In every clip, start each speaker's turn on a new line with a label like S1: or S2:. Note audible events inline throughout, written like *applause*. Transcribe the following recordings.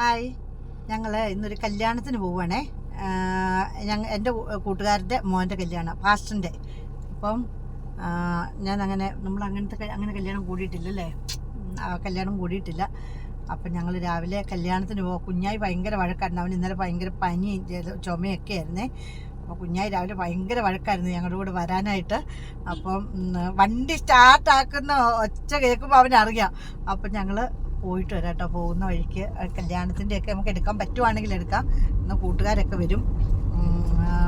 S1: Hi. ഞങ്ങൾ ഇന്നൊരു കല്യാണത്തിന് പോവുകയാണേ ഞങ്ങൾ എന്റെ കൂട്ടുകാരുടെ മോന്റെ കല്യാണം ഫാസ്റ്റിന്റെ അപ്പം ഞാൻ അങ്ങനെ നമ്മൾ അങ്ങനത്തെ അങ്ങനെ കല്യാണം കൂടിയിട്ടില്ലല്ലേ? കല്യാണം കൂടിയിട്ടില്ല. അപ്പം ഞങ്ങൾ രാവിലെ കല്യാണത്തിന് പോകാം കുഞ്ഞായി ഭയങ്കര വഴക്കായിരുന്നു. അവൻ ഇന്നലെ ഭയങ്കര പനി ചുമയൊക്കെ ആയിരുന്നേ. അപ്പോൾ കുഞ്ഞായി രാവിലെ ഭയങ്കര വഴക്കായിരുന്നു ഞങ്ങളുടെ കൂടെ വരാനായിട്ട്. അപ്പം വണ്ടി സ്റ്റാർട്ടാക്കുന്ന ഒച്ച കേൾക്കുമ്പോൾ അവനറിയാം. അപ്പം ഞങ്ങൾ പോയിട്ട് വരാം കേട്ടോ പോകുന്ന വഴിക്ക് കല്യാണത്തിന്റെ ഒക്കെ നമുക്ക് എടുക്കാൻ പറ്റുവാണെങ്കിൽ എടുക്കാം. എന്നാൽ കൂട്ടുകാരൊക്കെ വരും.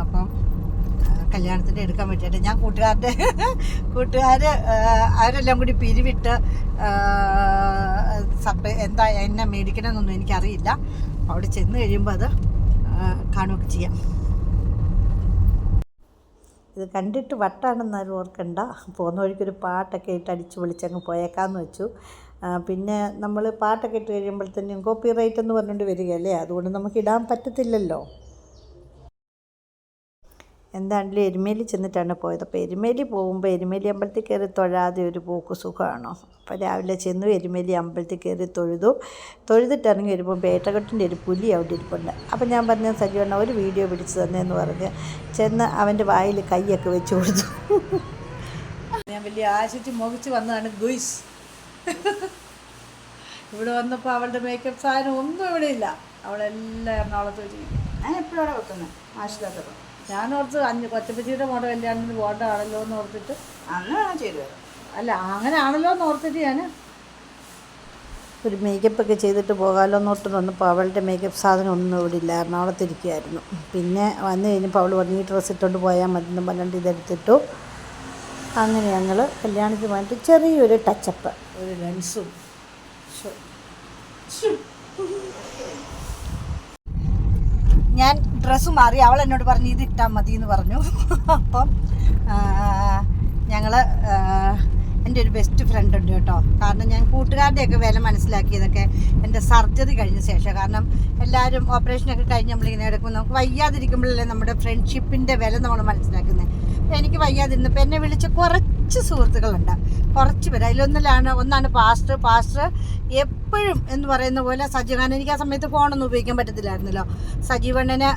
S1: അപ്പം കല്യാണത്തിന്റെ എടുക്കാൻ പറ്റിയിട്ട് ഞാൻ കൂട്ടുകാരുടെ കൂട്ടുകാർ അവരെല്ലാം കൂടി പിരിവിട്ട് സപ്പ എന്താ എന്നെ മേടിക്കണമെന്നൊന്നും എനിക്കറിയില്ല. അവിടെ ചെന്ന് കഴിയുമ്പോൾ അത് കാണുകയൊക്കെ ചെയ്യാം. ഇത് കണ്ടിട്ട് വട്ടാണെന്നാരും ഓർക്കണ്ട. പോകുന്ന വഴിക്കൊരു പാട്ടൊക്കെ ഇട്ട് അടിച്ചു പൊളിച്ചങ്ങ് പോയേക്കാന്ന് വെച്ചു. പിന്നെ നമ്മൾ പാട്ടൊക്കെ ഇട്ട് കഴിയുമ്പോഴത്തേനും കോപ്പി റൈറ്റ് എന്ന് പറഞ്ഞുകൊണ്ട് വരികയല്ലേ? അതുകൊണ്ട് നമുക്ക് ഇടാൻ പറ്റത്തില്ലല്ലോ. എന്താണെങ്കിലും എരുമേലി ചെന്നിട്ടാണ് പോയത്? അപ്പോൾ എരുമേലി പോകുമ്പോൾ എരുമേലി അമ്പലത്തിൽ കയറി തൊഴാതെ ഒരു പോക്ക് സുഖമാണോ? അപ്പോൾ രാവിലെ ചെന്നു എരുമേലി അമ്പലത്തിൽ കയറി തൊഴുതു. തൊഴുതിട്ട് ഇറങ്ങി വരുമ്പോൾ പേട്ടകെട്ടിന്റെ ഒരു പുലി അവിടെ ഇരിപ്പുണ്ട്. അപ്പോൾ ഞാൻ പറഞ്ഞ സജീവണ്ണ ഒരു വീഡിയോ പിടിച്ച് തന്നെയെന്ന് പറഞ്ഞ് ചെന്ന് അവന്റെ വായിൽ കൈയൊക്കെ വെച്ച് കൊടുത്തു. ഞാൻ വലിയ ആശിച്ച് മുഖിച്ച് വന്നതാണ് ഗുയിസ്. ഇവിടെ വന്നപ്പോൾ അവളുടെ മേക്കപ്പ് സാധനം ഒന്നും ഇവിടെ ഇല്ല. അവളെല്ലാം എറണാകുളത്ത് വെച്ചിരിക്കും
S2: ഞാൻ എപ്പോഴും അവിടെ വെക്കുന്നത് ആശുപത്രി
S1: ഞാൻ ഓർത്ത് അഞ്ച് കൊച്ചപ്പച്ചിയുടെ മോടെ കല്യാണത്തിന് പോകേണ്ടതാണല്ലോ എന്ന് ഓർത്തിട്ട്.
S2: അന്ന് ഞാൻ ചെയ്തു തരാം
S1: അല്ല അങ്ങനെ ആണല്ലോ എന്ന് ഓർത്തിട്ട് ഞാൻ ഒരു മേക്കപ്പ് ഒക്കെ ചെയ്തിട്ട് പോകാമല്ലോ എന്ന് ഓർത്ത് വന്നപ്പോൾ അവളുടെ മേക്കപ്പ് സാധനം ഒന്നും ഇവിടെ ഇല്ല. എറണാകുളത്തിരിക്കുകയായിരുന്നു പിന്നെ വന്നു കഴിഞ്ഞപ്പോൾ അവൾ പറഞ്ഞ് ഈ ഡ്രസ്സ് ഇട്ടുകൊണ്ട് പോയാൽ മതി എന്ന് പറഞ്ഞിട്ട് ഇതെടുത്തിട്ടു. അങ്ങനെ ഞങ്ങൾ കല്യാണത്തിന് ചെറിയൊരു ടച്ചപ്പ് ഒരു ലെൻസും ഞാൻ ഡ്രസ്സ് മാറി അവൾ എന്നോട് പറഞ്ഞു ഇത് ഇട്ടാൽ മതി എന്ന് പറഞ്ഞു. അപ്പം ഞങ്ങൾ എന്റെ ഒരു ബെസ്റ്റ് ഫ്രണ്ട് ഉണ്ട് കേട്ടോ. കാരണം ഞാൻ കൂട്ടുകാരുടെയൊക്കെ വില മനസ്സിലാക്കിയതൊക്കെ എന്റെ സർജറി കഴിഞ്ഞ ശേഷം. കാരണം എല്ലാവരും ഓപ്പറേഷനൊക്കെ കഴിഞ്ഞ് നമ്മളിങ്ങനെ എടുക്കുമ്പോൾ നമുക്ക് വയ്യാതിരിക്കുമ്പോഴല്ലേ നമ്മുടെ ഫ്രണ്ട്ഷിപ്പിന്റെ വില നമ്മൾ മനസ്സിലാക്കുന്നത് എനിക്ക് വയ്യാതിരുന്നപ്പോൾ എന്നെ വിളിച്ച കുറച്ച് സുഹൃത്തുക്കളുണ്ട്. കുറച്ച് പേര്. അതിലൊന്നിലാണ് ഒന്നാണ് പാസ്റ്റർ. പാസ്റ്റർ എപ്പോഴും എന്ന് പറയുന്ന പോലെ സജീവൻ എനിക്ക് ആ സമയത്ത് ഫോണൊന്നും ഉപയോഗിക്കാൻ പറ്റത്തില്ലായിരുന്നല്ലോ. സജീവണ്ണനെ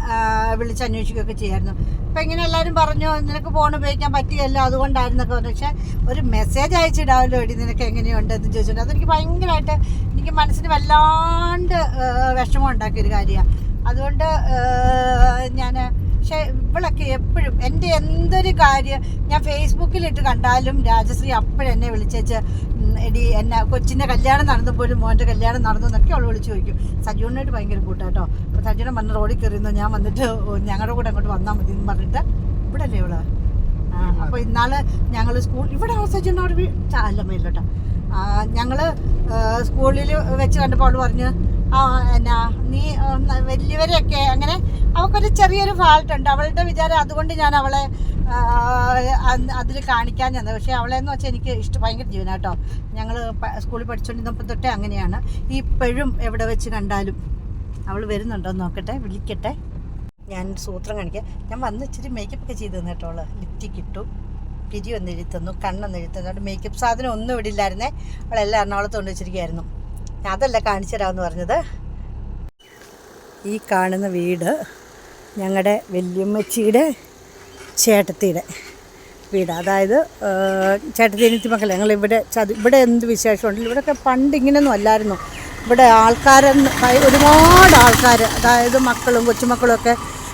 S1: വിളിച്ച് അന്വേഷിക്കുകയൊക്കെ ചെയ്യായിരുന്നു. അപ്പം ഇങ്ങനെ എല്ലാവരും പറഞ്ഞു നിനക്ക് ഫോൺ ഉപയോഗിക്കാൻ പറ്റുകയല്ലോ അതുകൊണ്ടായിരുന്നൊക്കെ പറഞ്ഞു. പക്ഷേ ഒരു മെസ്സേജ് അയച്ചിടാമല്ലോ എടി നിനക്ക് എങ്ങനെയുണ്ട് എന്ന് ചോദിച്ചിട്ടുണ്ട് അതെനിക്ക് ഭയങ്കരമായിട്ട് എനിക്ക് മനസ്സിന് വല്ലാണ്ട് വിഷമം ഉണ്ടാക്കിയൊരു കാര്യമാണ്. അതുകൊണ്ട് ഞാൻ പക്ഷേ ഇവളൊക്കെ എപ്പോഴും എന്റെ എന്തൊരു കാര്യം ഞാൻ ഫേസ്ബുക്കിലിട്ട് കണ്ടാലും രാജശ്രീ അപ്പോഴെന്നെ വിളിച്ചേച്ച് ഉം, എടി എന്നെ കൊച്ചിന്റെ കല്യാണം നടന്നപ്പോഴും മോന്റെ കല്യാണം നടന്നു എന്നൊക്കെ അവൾ വിളിച്ച് ചോദിക്കും. സജീവനായിട്ട് ഭയങ്കര കൂട്ടാട്ടോ. അപ്പോൾ സജീവനെ മണ്ണ് റോഡിൽ കയറിയിരുന്നു ഞാൻ വന്നിട്ട് ഞങ്ങളുടെ കൂടെ അങ്ങോട്ട് വന്നാൽ മതി എന്ന് പറഞ്ഞിട്ട് ഇവിടെ അല്ലേ ഇവൾ? ആ അപ്പോൾ ഇന്നാൾ ഞങ്ങൾ സ്കൂൾ ഇവിടെ ചാ, അല്ല മേലോട്ടാ. ഞങ്ങൾ സ്കൂളിൽ വെച്ച് കണ്ടപ്പോൾ അവൾ പറഞ്ഞു എന്നാ നീ വലിയവരെയൊക്കെ അങ്ങനെ അവൾക്കൊരു ചെറിയൊരു ഫാൾട്ട് ഉണ്ട്. അവളുടെ വിചാരം അതുകൊണ്ട് ഞാൻ അവളെ അതിൽ കാണിക്കാൻ ചെന്നത്. പക്ഷേ അവളെന്ന് വെച്ചാൽ എനിക്ക് ഇഷ്ടം ഭയങ്കര ജീവനാട്ടോ ഞങ്ങൾ സ്കൂളിൽ പഠിച്ചുകൊണ്ടിരുന്നപ്പോൾ തൊട്ടേ അങ്ങനെയാണ്. ഈ ഇപ്പോഴും എവിടെ വെച്ച് കണ്ടാലും അവൾ വരുന്നുണ്ടോ നോക്കട്ടെ വിളിക്കട്ടെ. ഞാൻ സൂത്രം കാണിക്കാം. ഞാൻ വന്ന് ഇച്ചിരി മേക്കപ്പ് ഒക്കെ ചെയ്ത് തന്നിട്ടോ അവൾ ലിപ്റ്റിക്ക് ഇട്ടു പിരി ഒന്ന് എഴുതി തന്നു. കണ്ണൊന്ന് മേക്കപ്പ് സാധനം ഒന്നും ഇവിടെ ഇല്ലായിരുന്നേ. അവളെല്ലാം എറണാകുളത്ത് കൊണ്ട് വെച്ചിരിക്കുകയായിരുന്നു അതല്ല കാണിച്ചു തരാമെന്ന് പറഞ്ഞത്. ഈ കാണുന്ന വീട് ഞങ്ങളുടെ വല്യമ്മച്ചിയുടെ ചേട്ടത്തിയുടെ വീട്. അതായത് ചേട്ടത്തിനിത്തി മക്കളെ. ഞങ്ങൾ ഇവിടെ ചത് ഇവിടെ എന്ത് വിശേഷമുണ്ടല്ലോ ഇവിടെയൊക്കെ പണ്ട് ഇങ്ങനെയൊന്നും അല്ലായിരുന്നു. ഇവിടെ ആൾക്കാരെന്ന് ഒരുപാട് ആൾക്കാർ അതായത് മക്കളും കൊച്ചുമക്കളും ഒക്കെ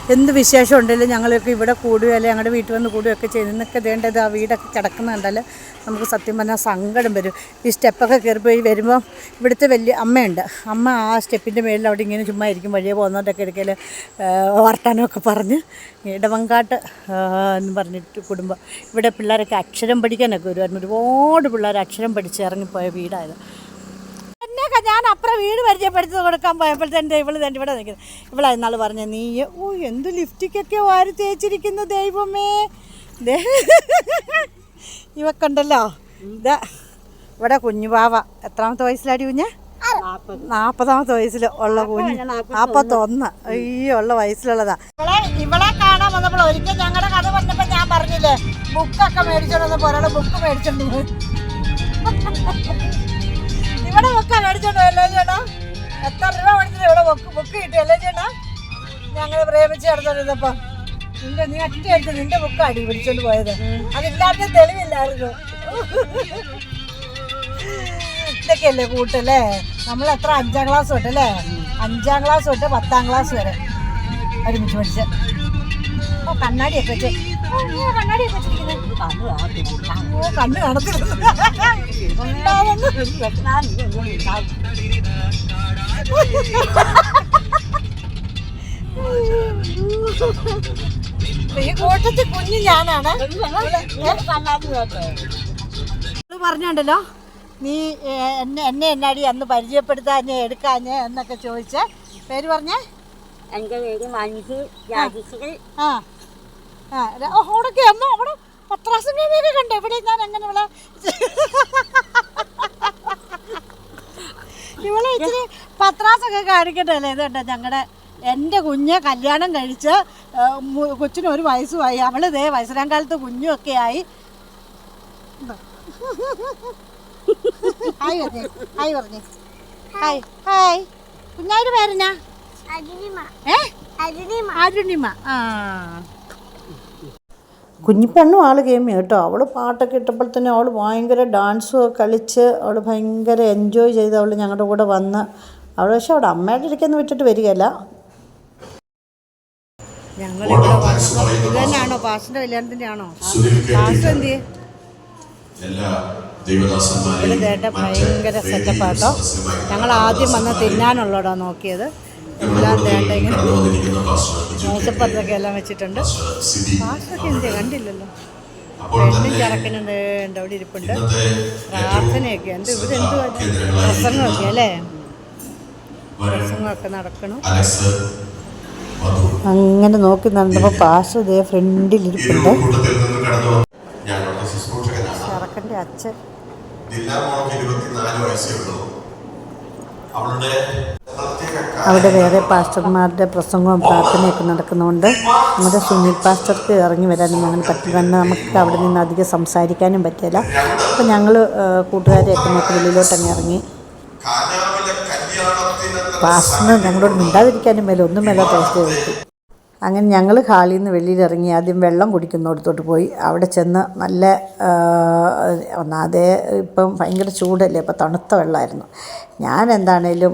S1: എന്ത് വിശേഷം ഉണ്ടെങ്കിലും ഞങ്ങളൊക്കെ ഇവിടെ കൂടുകയോ അല്ലെങ്കിൽ ഞങ്ങളുടെ വീട്ടിൽ വന്ന് കൂടുകയൊക്കെ ചെയ്യുന്നൊക്കെ വേണ്ടത് ആ വീടൊക്കെ കിടക്കുന്നുണ്ടല്ലോ നമുക്ക് സത്യം പറഞ്ഞാൽ സങ്കടം വരും. ഈ സ്റ്റെപ്പൊക്കെ കയറിപ്പോയി വരുമ്പോൾ ഇവിടുത്തെ വലിയ അമ്മയുണ്ട്. അമ്മ ആ സ്റ്റെപ്പിന്റെ മേളിൽ അവിടെ ഇങ്ങനെ ചുമ്മാ ഇരിക്കും. വഴിയെ പോകുന്നവരുടെയൊക്കെ ഇടയ്ക്കൽ വർത്താനമൊക്കെ പറഞ്ഞ് ഇടവങ്കാട്ട് എന്ന് പറഞ്ഞിട്ട് കുടുംബം. ഇവിടെ പിള്ളേരൊക്കെ അക്ഷരം പഠിക്കാനൊക്കെ വരുമായിരുന്നു. ഒരുപാട് പിള്ളേർ അക്ഷരം പഠിച്ച് ഇറങ്ങിപ്പോയ വീടായത് ഞാൻ അപ്പുറം വീട് പരിചയപ്പെടുത്തി കൊടുക്കാൻ പോയപ്പോഴത്തെ ഇവൾ തന്നെ ഇവിടെ നിൽക്കുന്നത് ഇവിടെ എന്നാൾ പറഞ്ഞ നീ ഓ എന്ത് ലിഫ്റ്റിക്കൊക്കെ വാരി തേച്ചിരിക്കുന്നു ദൈവമേ. ഇവക്കുണ്ടല്ലോ. ഇതാ ഇവിടെ കുഞ്ഞുപാവ എത്രാമത്തെ വയസ്സിലാടി കുഞ്ഞ്? നാപ്പതാമത്തെ വയസ്സിൽ ഉള്ള കുഞ്ഞ്. നാപ്പത്തൊന്ന്. അയ്യോ ഉള്ള വയസ്സിലുള്ളതാ. ഇവളെ ഇവളെ കാണാൻ വന്നപ്പോൾ ഒരിക്കൽ ഞങ്ങളുടെ കഥ പറഞ്ഞപ്പോൾ ഞാൻ പറഞ്ഞില്ലേ ബുക്കൊക്കെ മേടിച്ചോണ്ട് പോരാളെ ബുക്ക് മേടിച്ചോണ്ട് പോയി ഇവിടെ ബുക്കാ മേടിച്ചോണ്ട് അല്ലേ ചേട്ടാ. എത്ര രൂപ മേടിച്ചിട്ട് ഇവിടെ ബുക്ക് ബുക്ക് കിട്ടിയല്ലേ ചേട്ടാ? ഞങ്ങൾ പ്രേമിച്ച് നടന്നിരുന്നപ്പോ നിന്റെ നീ അറ്റെടുത്ത് നിന്റെ ബുക്ക് അടി പിടിച്ചോണ്ട് പോയത്. അതില്ലാത്ത തെളിവില്ലായിരുന്നു. ഇതൊക്കെയല്ലേ കൂട്ടല്ലേ നമ്മൾ എത്ര അഞ്ചാം ക്ലാസ് തൊട്ട് അല്ലേ? അഞ്ചാം ക്ലാസ് തൊട്ട് പത്താം ക്ലാസ് വരെ ഒരുമിച്ച് പഠിച്ച. ഓ കണ്ണാടിയൊക്കെ വെച്ച്. കണ്ണ് കാണത്തില്ല ഈ കൂട്ടത്തിൽ കുഞ്ഞു ഞാനാണ് പറഞ്ഞുണ്ടല്ലോ. നീ എന്നെ എന്നെ എന്നാടി അന്ന് പരിചയപ്പെടുത്താഞ്ഞേ എടുക്കാഞ്ഞേ എന്നൊക്കെ ചോദിച്ച. പേര് പറഞ്ഞേ?
S3: എന്റെ പേര് മഞ്ജു
S1: ആ. അവിടൊക്കെ അമ്മ അവിടെ പത്രാസം കഴിഞ്ഞൊക്കെ കണ്ടോ. ഇവിടെ ഞാൻ ഇവിടെ? ഇവളെ ഇച്ചിരി പത്രാസൊക്കെ കാണിക്കട്ടെ അല്ലേ ഇത് കണ്ടോ ഞങ്ങളുടെ എന്റെ കുഞ്ഞ് കല്യാണം കഴിച്ച് കൊച്ചിന് ഒരു വയസ്സുമായി. അവൾ ഇതേ വയസ്സരാം കാലത്ത് കുഞ്ഞുമൊക്കെ ആയി. ഹായ് പറഞ്ഞേ ഹായ് പറഞ്ഞേ. Hi hi. കുഞ്ഞായുടെ പേരെന്നാ? ഏ? അരുണിമ. ആ. കുഞ്ഞിപ്പെണ്ണും ആൾ ഗെയിം കേട്ടോ. അവൾ പാട്ടൊക്കെ ഇട്ടപ്പോൾ തന്നെ അവൾ ഭയങ്കര ഡാൻസും കളിച്ച് അവൾ ഭയങ്കര എൻജോയ് ചെയ്ത് അവൾ ഞങ്ങളുടെ കൂടെ വന്ന് അവൾ പക്ഷെ അവിടെ അമ്മയുടെ ഇടയ്ക്കൊന്നും വിട്ടിട്ട് വരികയല്ല. ഞങ്ങളിവിടെ ആണോ? പാസ് എന്ത് ഭയങ്കര സെറ്റപ്പാട്ടോ ഞങ്ങൾ ആദ്യം വന്ന് തിന്നാനുള്ളടോ നോക്കിയത്. എല്ലാം ഇങ്ങനെ. മൂസപ്പത്തൊക്കെ വെച്ചിട്ടുണ്ട്. എന്ത് കണ്ടില്ലല്ലോ.
S4: അപ്പോൾ
S1: പെണ്ണും
S4: തന്നെ
S1: ചെറുക്കനുണ്ട് ഉണ്ട് അവിടെ ഇരിപ്പുണ്ട്. പ്രാർത്ഥനയൊക്കെ എന്ത്
S4: കേന്ദ്രങ്ങളായി
S1: പ്രസംഗമൊക്കെ അല്ലേ? പ്രസംഗമൊക്കെ നടക്കണം. അങ്ങനെ നോക്കി നടന്നപ്പോൾ പാസ് ഇതേ ഫ്രണ്ടിലിരിപ്പുണ്ട് ചെറുക്കന്റെ അച്ഛൻ.
S4: അവളുടെ
S1: അവിടെ വേറെ പാസ്റ്റർമാരുടെ പ്രസംഗവും പ്രാർത്ഥനയൊക്കെ നടക്കുന്നതുകൊണ്ട് നമ്മുടെ സുനിൽ പാസ്റ്റർക്ക് ഇറങ്ങി വരാനും അങ്ങനെ പറ്റില്ല. കാരണം നമുക്ക് അവിടെ നിന്ന് അധികം സംസാരിക്കാനും പറ്റില്ല. അപ്പോൾ ഞങ്ങൾ കൂട്ടുകാരെയൊക്കെ നോക്കി വെളിയിലോട്ടങ്ങ് ഇറങ്ങി.
S4: പാസ്റ്റർ
S1: പാസ്റ്ററിന് ഞങ്ങളോട് മിണ്ടാതിരിക്കാനും മേലെ ഒന്നും മേലാത്ത അവസ്ഥയായി. അങ്ങനെ ഞങ്ങൾ ഹാളിൽ നിന്ന് വെളിയിലിറങ്ങി ആദ്യം വെള്ളം കുടിക്കുന്നിടത്തോട്ട് പോയി. അവിടെ ചെന്ന് നല്ല ഒന്നാതെ ഇപ്പം ഭയങ്കര ചൂടല്ലേ അപ്പോൾ തണുത്ത വെള്ളമായിരുന്നു ഞാൻ എന്താണേലും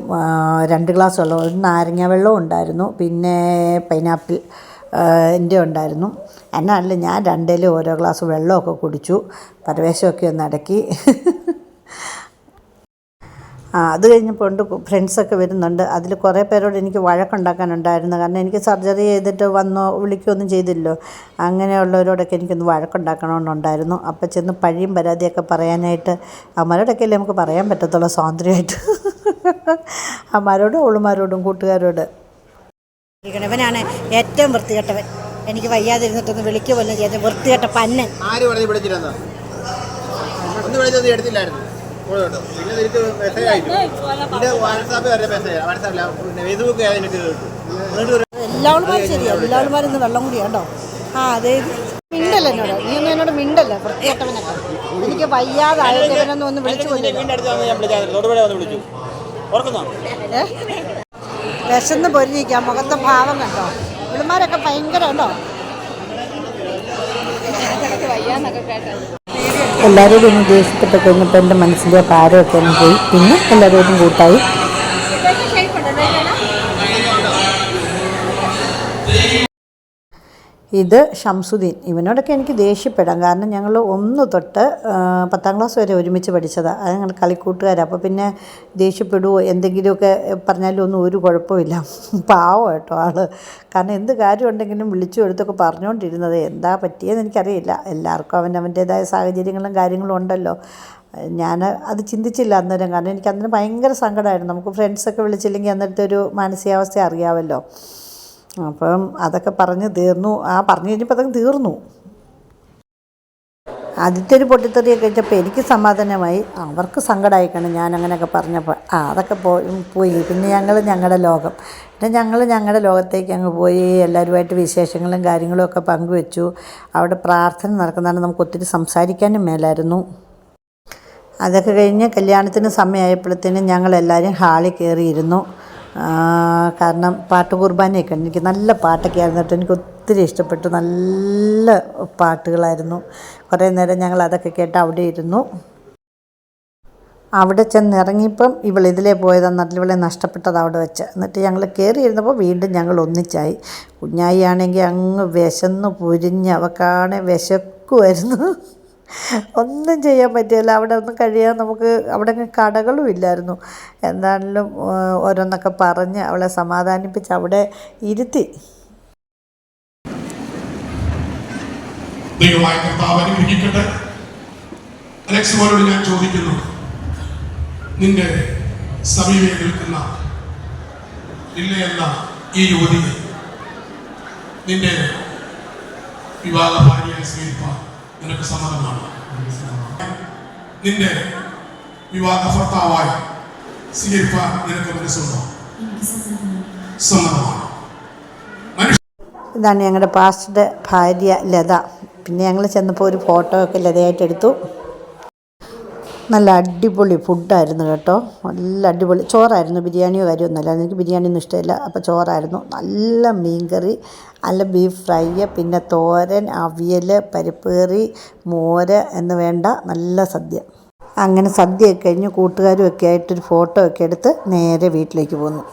S1: രണ്ട് ഗ്ലാസ് വെള്ളം ഒരു നാരങ്ങ വെള്ളവും ഉണ്ടായിരുന്നു. പിന്നെ പൈനാപ്പിൾ എന്റെ ഉണ്ടായിരുന്നു. എന്നാണല്ലോ ഞാൻ രണ്ടേലും ഓരോ ഗ്ലാസ് വെള്ളമൊക്കെ കുടിച്ചു. പരവേശമൊക്കെ ഒന്ന് അടക്കി. അത് കഴിഞ്ഞപ്പോൾ ഉണ്ട് ഫ്രണ്ട്സൊക്കെ വരുന്നുണ്ട്. അതിൽ കുറേ പേരോട് എനിക്ക് വഴക്കുണ്ടാക്കാനുണ്ടായിരുന്നു. കാരണം എനിക്ക് സർജറി ചെയ്തിട്ട് വന്നോ വിളിക്കുകയൊന്നും ചെയ്തില്ലോ അങ്ങനെയുള്ളവരോടൊക്കെ എനിക്കൊന്ന് വഴക്കുണ്ടാക്കണമെന്നുണ്ടായിരുന്നു അപ്പോൾ ചെന്ന് പഴിയും പരാതിയൊക്കെ പറയാനായിട്ട് അമ്മരോടൊക്കെ അല്ലേ നമുക്ക് പറയാൻ പറ്റത്തുള്ളൂ സ്വാതന്ത്ര്യമായിട്ട്. *laughs* അമ്മമാരോടും അവളുമാരോടും കൂട്ടുകാരോട്. ഇവനാണ് ഏറ്റവും വൃത്തികെട്ടവൻ. എനിക്ക് വയ്യാതിരുന്നിട്ടൊന്ന് വിളിക്കുക പോലും ചെയ്ത് വൃത്തികെട്ട പന്നൻ.
S5: ആര് പറഞ്ഞു വിളിച്ചിരുന്ന ഒന്ന് വിളിച്ചത് എടുത്തില്ലായിരുന്നു? പിന്നെ തിരിച്ച് മെസ്സേജ് അയച്ചു പിന്നെ വാട്സാപ്പ് വരെ മെസ്സേജ് വാട്സാപ്പില്ല പിന്നെ ഫേസ്ബുക്ക് കിട്ടും
S1: ശരി എല്ലാവളുമാരും ഇന്ന് വെള്ളം കൂടി കേട്ടോ. ആ അതെ. മിണ്ടല്ല എന്നോട്? നീ ഒന്നും എന്നോട് മിണ്ടല്ല. വൃത്തികെട്ടവനൊക്കെ എനിക്ക് വയ്യാതായിട്ട് ഒന്ന് വിളിച്ചു വിശന്ന് പൊരിഞ്ഞിരിക്കാം. മുഖത്തെ ഭാവം കണ്ടോ? ഇവളുമാരൊക്കെ ഭയങ്കര ഉണ്ടോ? എല്ലാവരോടും ഒന്ന് കഴിഞ്ഞപ്പോൾ എന്റെ മനസ്സിന്റെ ഭാരമൊക്കെ ഒന്ന് പോയി. പിന്നെ എല്ലാവരോടും കൂട്ടായി. ഇത് ഷംസുദ്ദീൻ. ഇവനോടൊക്കെ എനിക്ക് ദേഷ്യപ്പെടാം. കാരണം ഞങ്ങൾ ഒന്ന് തൊട്ട് പത്താം ക്ലാസ് വരെ ഒരുമിച്ച് പഠിച്ചതാണ് അത് ഞങ്ങൾ കളിക്കൂട്ടുകാരാണ് അപ്പോൾ പിന്നെ ദേഷ്യപ്പെടുവോ? എന്തെങ്കിലുമൊക്കെ പറഞ്ഞാലും ഒന്നും ഒരു കുഴപ്പമില്ല. പാവം കേട്ടോ ആൾ കാരണം എന്ത് കാര്യം ഉണ്ടെങ്കിലും വിളിച്ചു എടുത്തൊക്കെ പറഞ്ഞുകൊണ്ടിരുന്നത് എന്താ പറ്റിയെന്ന് എനിക്കറിയില്ല. എല്ലാവർക്കും അവൻ അവന്റേതായ സാഹചര്യങ്ങളും കാര്യങ്ങളും ഉണ്ടല്ലോ. ഞാൻ അത് ചിന്തിച്ചില്ല അന്നേരം. കാരണം എനിക്ക് അന്നേരം ഭയങ്കര സങ്കടമായിരുന്നു. നമുക്ക് ഫ്രണ്ട്സൊക്കെ വിളിച്ചില്ലെങ്കിൽ അന്നേരത്തെ ഒരു മാനസികാവസ്ഥ അറിയാമല്ലോ അപ്പം അതൊക്കെ പറഞ്ഞ് തീർന്നു. ആ പറഞ്ഞു കഴിഞ്ഞപ്പോൾ അതൊക്കെ തീർന്നു. ആദ്യത്തെ ഒരു പൊട്ടിത്തെറിയൊക്കെ കഴിച്ചപ്പോൾ എനിക്ക് സമാധാനമായി. അവർക്ക് സങ്കടമായിക്കണം കാണും ഞാൻ അങ്ങനെയൊക്കെ പറഞ്ഞപ്പോൾ ആ അതൊക്കെ പോയി. പിന്നെ ഞങ്ങൾ ഞങ്ങളുടെ ലോകം. പിന്നെ ഞങ്ങൾ ഞങ്ങളുടെ ലോകത്തേക്ക് അങ്ങ് പോയി. എല്ലാവരുമായിട്ട് വിശേഷങ്ങളും കാര്യങ്ങളും ഒക്കെ പങ്കുവെച്ചു. അവിടെ പ്രാർത്ഥന നടക്കുന്നതാണ്. നമുക്ക് ഒത്തിരി സംസാരിക്കാനും മേലായിരുന്നു. അതൊക്കെ കഴിഞ്ഞ് കല്യാണത്തിന് സമയമായപ്പോഴത്തേനും ഞങ്ങളെല്ലാവരും ഹാളിൽ കയറിയിരുന്നു. കാരണം പാട്ട് കുർബാനയൊക്കെ എനിക്ക് നല്ല പാട്ടൊക്കെ ആയിരുന്നു കേട്ടോ എനിക്ക് ഒത്തിരി ഇഷ്ടപ്പെട്ടു. നല്ല പാട്ടുകളായിരുന്നു. കുറേ നേരം ഞങ്ങൾ അതൊക്കെ കേട്ട് അവിടെ ഇരുന്നു. അവിടെ ചെന്നിറങ്ങിയപ്പം ഇവൾ ഇതിലേ പോയതാണ് ഇവളെ നഷ്ടപ്പെട്ടത് അവിടെ വെച്ച്. എന്നിട്ട് ഞങ്ങൾ കയറി ഇരുന്നപ്പോൾ വീണ്ടും ഞങ്ങൾ ഒന്നിച്ചായി. കുഞ്ഞായി ആണെങ്കിൽ അങ്ങ് വിശന്ന് പൊരിഞ്ഞ് അവക്കാണെ വിശക്കുമായിരുന്നു ഒന്നും ചെയ്യാൻ പറ്റില്ല. അവിടെ ഒന്നും കഴിയാൻ നമുക്ക് അവിടെ കടകളും ഇല്ലായിരുന്നു. എന്താണെങ്കിലും ഓരോന്നൊക്കെ പറഞ്ഞ് അവളെ സമാധാനിപ്പിച്ച് അവിടെ ഇരുത്തി.
S6: ഞാൻ ചോദിക്കുന്നു നിന്റെ സമീപേ നിൽക്കുന്ന ഇല്ലയെന്ന ഈ യുവതിയെ നിന്റെ വിവാഹ ഭാര്യയായി സ്വീകരിപ്പാൻ നിനക്ക് സമ്മതമാണ് നിന്റെ വിവാഹ ഭർത്താവായി സ്വീകരിപ്പാൻ നിനക്ക് മനസ്സുണ്ടോ സമ്മതമാണ്
S1: ഇതാണ് ഞങ്ങളുടെ പാസ്റ്ററുടെ ഭാര്യ ലത. പിന്നെ ഞങ്ങൾ ചെന്നപ്പോൾ ഒരു ഫോട്ടോ ഒക്കെ ലതയായിട്ട് എടുത്തു. നല്ല അടിപൊളി ഫുഡായിരുന്നു കേട്ടോ. നല്ല അടിപൊളി. ചോറായിരുന്നു ബിരിയാണിയോ കാര്യമൊന്നുമല്ല എനിക്ക് ബിരിയാണി ഒന്നും ഇഷ്ടമില്ല. അപ്പോൾ ചോറായിരുന്നു. നല്ല മീൻകറി നല്ല ബീഫ് ഫ്രൈ പിന്നെ തോരൻ അവിയൽ പരിപ്പ് കറി മോര് എന്ന് വേണ്ട നല്ല സദ്യ. അങ്ങനെ സദ്യയൊക്കെ കഴിഞ്ഞ് കൂട്ടുകാരും ഒക്കെ ആയിട്ടൊരു ഫോട്ടോ ഒക്കെ എടുത്ത് നേരെ വീട്ടിലേക്ക് പോന്നു.